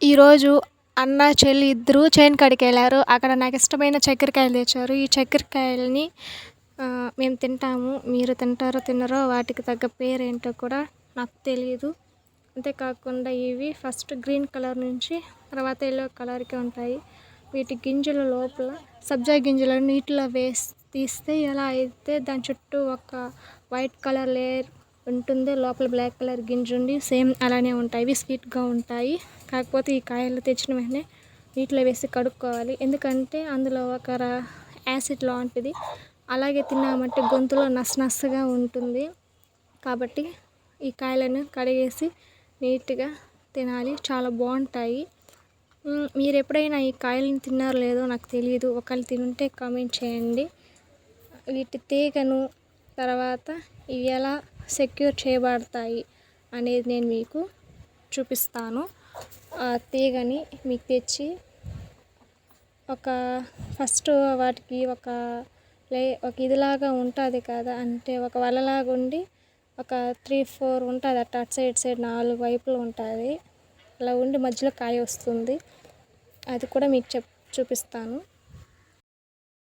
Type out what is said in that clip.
ఈరోజు అన్న చెల్లి ఇద్దరు చేను కాడికి వెళ్ళారు అక్కడ నాకు ఇష్టమైన చక్కెరకాయలు తెచ్చారు. ఈ చక్కెరకాయలని మేము తింటాము. మీరు తింటారో తినరో వాటికి తగ్గ పేరు ఏంటో కూడా నాకు తెలియదు అంతేకాకుండా ఇవి ఫస్ట్ గ్రీన్ కలర్ నుంచి తర్వాత ఎల్లో కలర్కి ఉంటాయి. వీటి గింజల లోపల సబ్జా గింజలను నీటిలో వేసి తీస్తే ఎలా అయితే దాని చుట్టూ ఒక వైట్ కలర్ లేయర్ ఉంటుంది లోపల బ్లాక్ కలర్ గింజ ఉండి సేమ్ అలానే ఉంటాయి. ఇవి స్వీట్గా ఉంటాయి. కాకపోతే ఈ కాయలు తెచ్చిన వెంటనే నీటిలో వేసి కడుక్కోవాలి. ఎందుకంటే అందులో ఒక యాసిడ్ లాంటిది. అలాగే తిన్నామంటే గొంతులో నస్ నస్సుగా ఉంటుంది. కాబట్టి ఈ కాయలను కడిగేసి నీట్గా తినాలి. చాలా బాగుంటాయి. మీరు ఎప్పుడైనా ఈ కాయలను తిన్నారో లేదో నాకు తెలియదు ఒకళ్ళు తినుంటే కామెంట్ చేయండి. వీటి తీగను తర్వాత ఇవి ఎలా సెక్యూర్ చేయబడతాయి అనేది నేను మీకు చూపిస్తాను. ఆ తీగని మీకు తెచ్చి ఒక ఫస్ట్ వాటికి ఒక లే ఒక ఇదిలాగా ఉంటుంది కదా అంటే ఒక వలలాగా ఉండి ఒక త్రీ ఫోర్ ఉంటుంది అట్ అటు సైడ్ సైడ్ నాలుగు వైపులు ఉంటుంది. అలా ఉండి మధ్యలో కాయ వస్తుంది. అది కూడా మీకు చెప్ చూపిస్తాను.